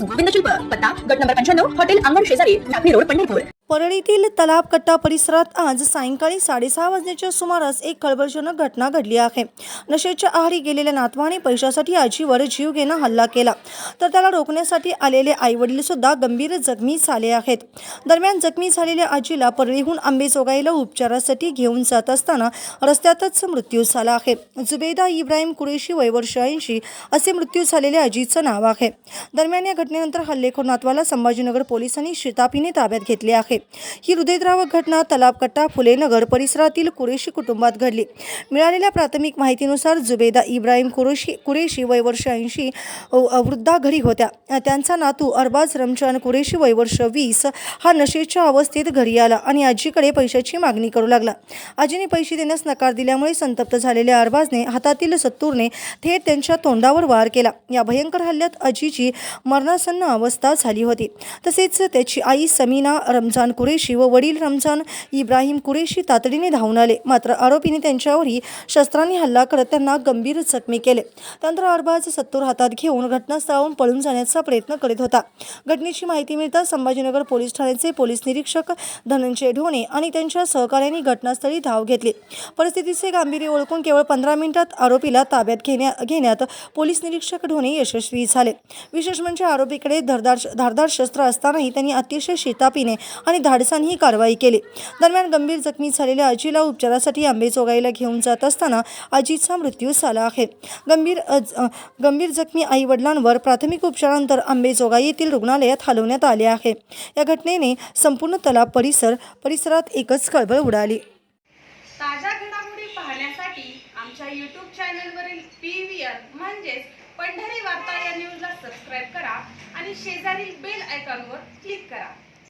गोविंद शिल्प पत्ता गट नंबर पंच्याण्णव हॉटेल अंगण शेजारी टाकणी रोड पंढरपूर. परळीतील तलाब कट्टा परिसरात आज सायंकाळी साडेसहा वाजण्याच्या सुमारास एक खळबळजनक घटना घडली आहे. नशेच्या आहारी गेलेल्या नातवाने पैशासाठी आजीवर जीवघेणा हल्ला केला. तर त्याला रोखण्यासाठी आलेले आईवडील सुद्धा गंभीर जखमी झाले आहेत. दरम्यान जखमी झालेल्या आजीला परळीहून आंबेजोगाईला उपचारासाठी घेऊन जात असताना रस्त्यातच मृत्यू झाला आहे. जुबेदा इब्राहिम कुरेशी वयवर्ष ऐंशी असे मृत्यू झालेल्या आजीचं नाव आहे. दरम्यान या घटनेनंतर हल्लेखोर नातवाला संभाजीनगर पोलिसांनी शितापीने ताब्यात घेतले आहे. ही हृदयद्रावक घटना तलाबकट्टा फुलेनगर परिसरातील कुरेशी कुटुंबात घडली. मिळालेल्या प्राथमिक माहितीनुसार जुबेदा इब्राहिम कुरेशी कुरेशी वयवर्ष ऐंशी वृद्धा घरी होत्या. त्यांचा नातू अरबाज रमजान कुरेशी वयवर्ष वीस हा नशेच्या अवस्थेत घरी आला आणि आजीकडे पैशाची मागणी करू लागला. आजीने पैसे देण्यास नकार दिल्यामुळे संतप्त झालेल्या अरबाजने हातातील सत्तूरने थेट त्यांच्या तोंडावर वार केला. या भयंकर हल्ल्यात आजीची मरणासन्न अवस्था झाली होती. तसेच त्याची आई समीना रमजान कुरेशी व वडील रमजान इब्राहिम कुरेशी तातडीने धावून आले. मात्र आरोपीने त्यांच्यावरही शस्त्रांनी हल्ला करत त्यांना गंभीर जखमी केले. तंत्र अरबाज सत्तूर हातात घेऊन घटनास्थळावरून पळून जाण्याचा प्रयत्न करीत होता. घटनेची माहिती मिळताच संभाजीनगर पोलीस ठाण्याचे पोलीस निरीक्षक धनंजय ढोणे आणि त्यांच्या सहकार्यांनी घटनास्थळी धाव घेतली. परिस्थितीचे गांभीर्य ओळखून केवळ पंधरा मिनिटात आरोपीला ताब्यात घेण्या घेण्यात पोलीस निरीक्षक ढोणे यशस्वी झाले. विशेष म्हणजे आरोपीकडे धारदार धारदार शस्त्र असतानाही त्यांनी अतिशय शितापीने आणि धाडसाने ही कारवाई केली. दरम्यान गंभीर जखमी झालेल्या आजीला उपचारासाठी आंबेजोगाईला घेऊन जात असताना आजीचा मृत्यू झाला आहे. गंभीर गंभीर जखमी आई वडिलांवर प्राथमिक उपचारानंतर आंबेजोगाई येथील रुग्णालयात हलवण्यात आले आहे. या घटनेने संपूर्ण तलाव परिसर परिसरात एकच खळबळ उडाली. ताज्या घडामोडी पाहण्यासाठी आमच्या यूट्यूब चॅनलवरील पी व्ही आर म्हणजेच पंढरी वार्ता या न्यूजला सबस्क्राईब करा आणि शेजारील बेल आयकॉनवर क्लिक करा.